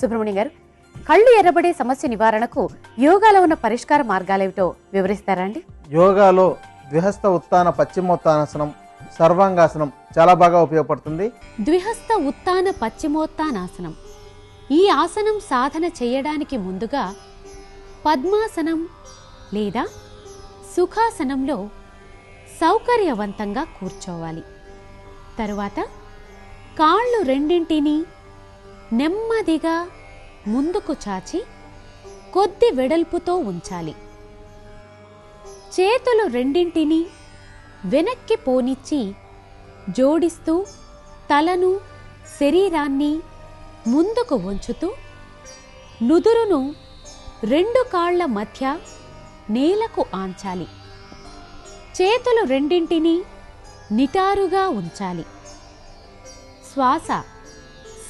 సుబ్రహ్మణ్యం గారు కళ్ళు ఎర్రబడే సమస్య నివారణకు యోగాలో ఉన్న పరిష్కార మార్గాలేమిటో వివరిస్తారా అండి? యోగాలో ద్విహస్త ఉత్తాన పశ్చిమోత్తానాసనం సర్వాంగాసనం చాలా బాగా ఉపయోగపడుతుంది. ద్విహస్త ఉత్తాన పశ్చిమోత్తానాసనం. ఈ ఆసనం సాధన చేయడానికి ముందుగా పద్మాసనం లేదా సుఖాసనంలో సౌకర్యవంతంగా కూర్చోవాలి. తరువాత కాళ్ళు రెండింటినీ నెమ్మదిగా ముందుకు చాచి కొద్ది వెడల్పుతో ఉంచాలి. చేతులు రెండింటినీ వెనక్కి పోనిచ్చి జోడిస్తూ తలను శరీరాన్ని ముందుకు వంచుతూ నుదురును రెండు కాళ్ళ మధ్య నేలకు ఆంచాలి. చేతులు రెండింటినీ నిటారుగా ఉంచాలి. శ్వాస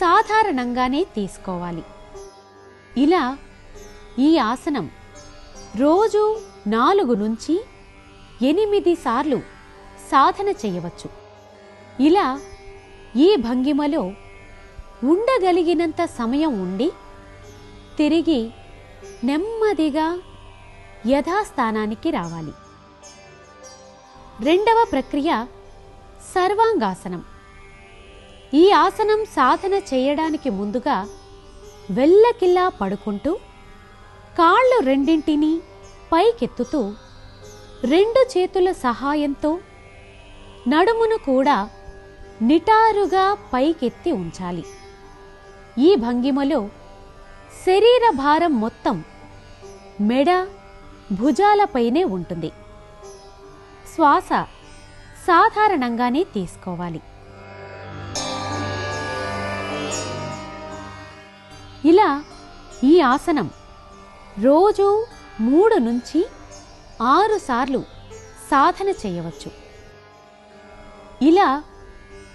సాధారణంగానే తీసుకోవాలి. ఇలా ఈ ఆసనం రోజు నాలుగు నుంచి ఎనిమిది సార్లు సాధన చేయవచ్చు. ఇలా ఈ భంగిమలో ఉండగలిగినంత సమయం ఉండి తిరిగి నెమ్మదిగా యథాస్థానానికి రావాలి. రెండవ ప్రక్రియ సర్వాంగాసనం. ఈ ఆసనం సాధన చేయడానికి ముందుగా వెల్లకిల్లా పడుకుంటూ కాళ్ళు రెండింటినీ పైకెత్తుతూ రెండు చేతుల సహాయంతో నడుమును కూడా నిటారుగా పైకెత్తి ఉంచాలి. ఈ భంగిమలో శరీర భారం మొత్తం మెడ భుజాలపైనే ఉంటుంది. శ్వాస సాధారణంగానే తీసుకోవాలి. ఇలా ఈ ఆసనం రోజు మూడు నుంచి ఆరు సార్లు సాధన చేయవచ్చు. ఇలా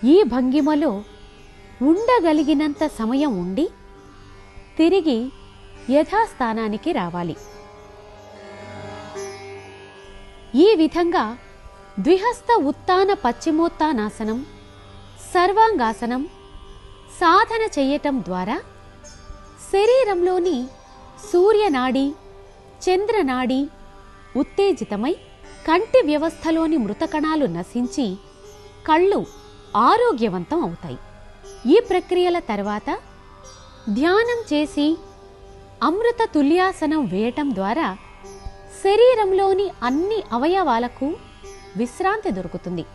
ఈ భంగిమలో ఉండగలిగినంత సమయం ఉండి తిరిగి యథాస్థానానికి రావాలి. ఈ విధంగా ద్విహస్త ఉత్తాన పశ్చిమోత్తానాసనం సర్వాంగాసనం సాధన చేయటం ద్వారా శరీరంలోని సూర్యనాడి చంద్రనాడి ఉత్తేజితమై కంటి వ్యవస్థలోని మృతకణాలు నశించి కళ్ళు ఆరోగ్యవంతం అవుతాయి. ఈ ప్రక్రియల తర్వాత ధ్యానం చేసి అమృత తుల్యాసనం వేయటం ద్వారా శరీరంలోని అన్ని అవయవాలకు విశ్రాంతి దొరుకుతుంది.